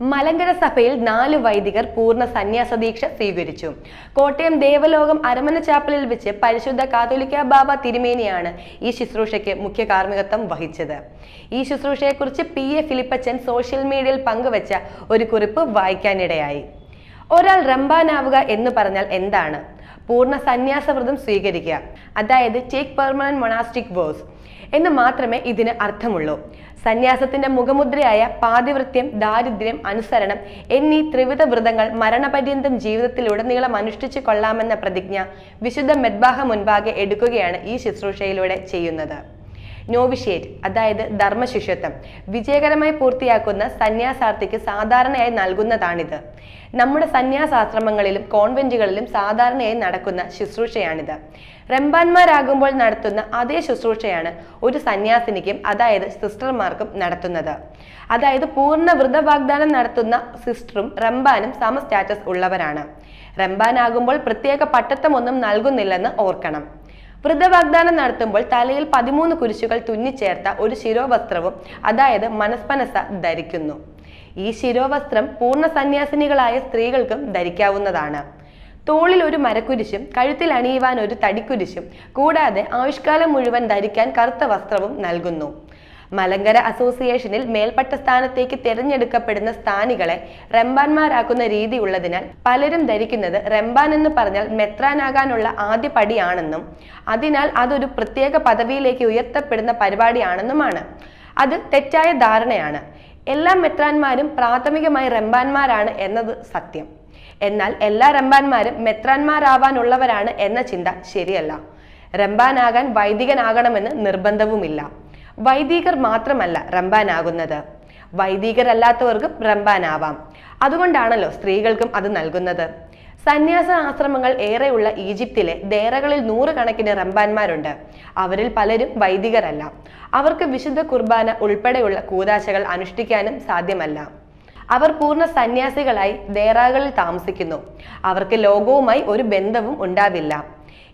മലങ്കര സഭയിൽ നാല് വൈദികർ പൂർണ സന്യാസ ദീക്ഷ സ്വീകരിച്ചു. കോട്ടയം ദേവലോകം അരമന ചാപ്പലിൽ വെച്ച് പരിശുദ്ധ കാതോലിക്ക ബാബ തിരുമേനിയാണ് ഈ ശുശ്രൂഷയ്ക്ക് മുഖ്യ കാർമ്മികത്വം വഹിച്ചത്. ഈ ശുശ്രൂഷയെക്കുറിച്ച് പി എ ഫിലിപ്പച്ചൻ സോഷ്യൽ മീഡിയയിൽ പങ്കുവച്ച ഒരു കുറിപ്പ് വായിക്കാനിടയായി. ഒരാൾ റംബാനാവുക എന്ന് പറഞ്ഞാൽ എന്താണ്? പൂർണ സന്യാസവ്രതം സ്വീകരിക്കുക. അതായത് ടേക്ക് പെർമനന്റ് മൊണാസ്റ്റിക് വേഴ്സ് എന്ന് മാത്രമേ ഇതിന് അർത്ഥമുള്ളൂ. സന്യാസത്തിന്റെ മുഖമുദ്രയായ പാതിവൃത്യം ദാരിദ്ര്യം അനുസരണം എന്നീ ത്രിവിധ വ്രതങ്ങൾ മരണപര്യന്തം ജീവിതത്തിലുടനീളം അനുഷ്ഠിച്ചു കൊള്ളാമെന്ന പ്രതിജ്ഞ വിശുദ്ധ മെദ്ബാഹ മുൻപാകെ എടുക്കുകയാണ് ഈ ശുശ്രൂഷയിലൂടെ ചെയ്യുന്നത്. നോവിഷ്യേറ്റ് അതായത് ധർമ്മശിഷ്യത്വം വിജയകരമായി പൂർത്തിയാക്കുന്ന സന്യാസാർത്ഥിക്ക് സാധാരണയായി നൽകുന്നതാണിത്. നമ്മുടെ സന്യാസാശ്രമങ്ങളിലും കോൺവെന്റുകളിലും സാധാരണയായി നടക്കുന്ന ശുശ്രൂഷയാണിത്. റംബാൻമാരാകുമ്പോൾ നടത്തുന്ന അതേ ശുശ്രൂഷയാണ് ഒരു സന്യാസിനിക്കും അതായത് സിസ്റ്റർമാർക്കും നടത്തുന്നത്. അതായത് പൂർണ വൃതവാഗ്ദാനം നടത്തുന്ന സിസ്റ്ററും റംബാനും സമ സ്റ്റാറ്റസ് ഉള്ളവരാണ്. റംബാനാകുമ്പോൾ പ്രത്യേക പട്ടത്വമൊന്നും നൽകുന്നില്ലെന്ന് ഓർക്കണം. വൃതവാഗ്ദാനം നടത്തുമ്പോൾ തലയിൽ പതിമൂന്ന് കുരിശുകൾ തുന്നിച്ചേർത്ത ഒരു ശിരോവസ്ത്രവും അതായത് മനസ്പനസ ധരിക്കുന്നു. ഈ ശിരോവസ്ത്രം പൂർണ സന്യാസിനികളായ സ്ത്രീകൾക്കും ധരിക്കാവുന്നതാണ്. തോളിൽ ഒരു മരക്കുരിശും കഴുത്തിൽ അണിയുവാൻ ഒരു തടിക്കുരിശും കൂടാതെ ആയുഷ്കാലം മുഴുവൻ ധരിക്കാൻ കറുത്ത വസ്ത്രവും നൽകുന്നു. മലങ്കര അസോസിയേഷനിൽ മേൽപ്പെട്ട സ്ഥാനത്തേക്ക് തിരഞ്ഞെടുക്കപ്പെടുന്ന സ്ഥാനികളെ റംബാന്മാരാക്കുന്ന രീതി ഉള്ളതിനാൽ പലരും ധരിക്കുന്നത് റംബാൻ എന്ന് പറഞ്ഞാൽ മെത്രാനാകാനുള്ള ആദ്യ പടിയാണെന്നും അതിനാൽ അതൊരു പ്രത്യേക പദവിയിലേക്ക് ഉയർത്തപ്പെടുന്ന പരിപാടിയാണെന്നുമാണ്. അത് തെറ്റായ ധാരണയാണ്. എല്ലാ മെത്രാന്മാരും പ്രാഥമികമായി റംബാന്മാരാണ് എന്നത് സത്യം. എന്നാൽ എല്ലാ റംബാന്മാരും മെത്രാന്മാരാവാനുള്ളവരാണ് എന്ന ചിന്ത ശരിയല്ല. റംബാനാകാൻ വൈദികനാകണമെന്ന് നിർബന്ധവുമില്ല. വൈദികർ മാത്രമല്ല റംബാനാകുന്നത്. വൈദികരല്ലാത്തവർക്കും റംബാനാവാം. അതുകൊണ്ടാണല്ലോ സ്ത്രീകൾക്കും അത് നൽകുന്നത്. സന്യാസ ആശ്രമങ്ങൾ ഏറെയുള്ള ഈജിപ്തിലെ ദേറകളിൽ നൂറുകണക്കിന് റംബാൻമാരുണ്ട്. അവരിൽ പലരും വൈദികരല്ല. അവർക്ക് വിശുദ്ധ കുർബാന ഉൾപ്പെടെയുള്ള കൂതാശകൾ അനുഷ്ഠിക്കാനും സാധ്യമല്ല. അവർ പൂർണ സന്യാസികളായി ദേറാകളിൽ താമസിക്കുന്നു. അവർക്ക് ലോകവുമായി ഒരു ബന്ധവും ഉണ്ടാവില്ല.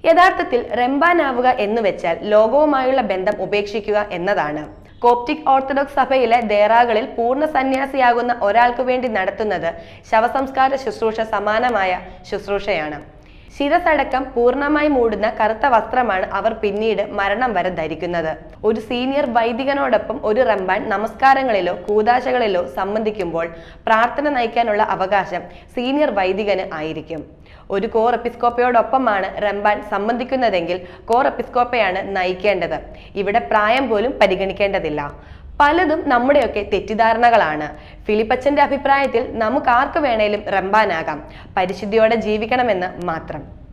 യഥാർത്ഥത്തിൽ റെമ്പാനാവുക എന്ന് വെച്ചാൽ ലോകവുമായുള്ള ബന്ധം ഉപേക്ഷിക്കുക എന്നതാണ്. കോപ്റ്റിക് ഓർത്തഡോക്സ് സഭയിലെ ദേറാകളിൽ പൂർണ സന്യാസിയാകുന്ന ഒരാൾക്ക് വേണ്ടി നടത്തുന്നത് ശവസംസ്കാര ശുശ്രൂഷ സമാനമായ ശുശ്രൂഷയാണ്. ശിരസടക്കം പൂർണമായി മൂടുന്ന കറുത്ത വസ്ത്രമാണ് അവർ പിന്നീട് മരണം വരെ ധരിക്കുന്നത്. ഒരു സീനിയർ വൈദികനോടൊപ്പം ഒരു റമ്പാൻ നമസ്കാരങ്ങളിലോ കൂതാശകളിലോ സംബന്ധിക്കുമ്പോൾ പ്രാർത്ഥന നയിക്കാനുള്ള അവകാശം സീനിയർ വൈദികന് ആയിരിക്കും. ഒരു കോർ എപ്പിസ്കോപ്പയോടൊപ്പമാണ് റംബാൻ സംബന്ധിക്കുന്നതെങ്കിൽ കോർ എപ്പിസ്കോപ്പയാണ് നയിക്കേണ്ടത്. ഇവിടെ പ്രായം പോലും പരിഗണിക്കേണ്ടതില്ല. പലതും നമ്മുടെയൊക്കെ തെറ്റിദ്ധാരണകളാണ്. ഫിലിപ്പച്ചന്റെ അഭിപ്രായത്തിൽ നമുക്ക് ആർക്ക് വേണേലും റംബാനാകാം. പരിശുദ്ധിയോടെ ജീവിക്കണമെന്ന് മാത്രം.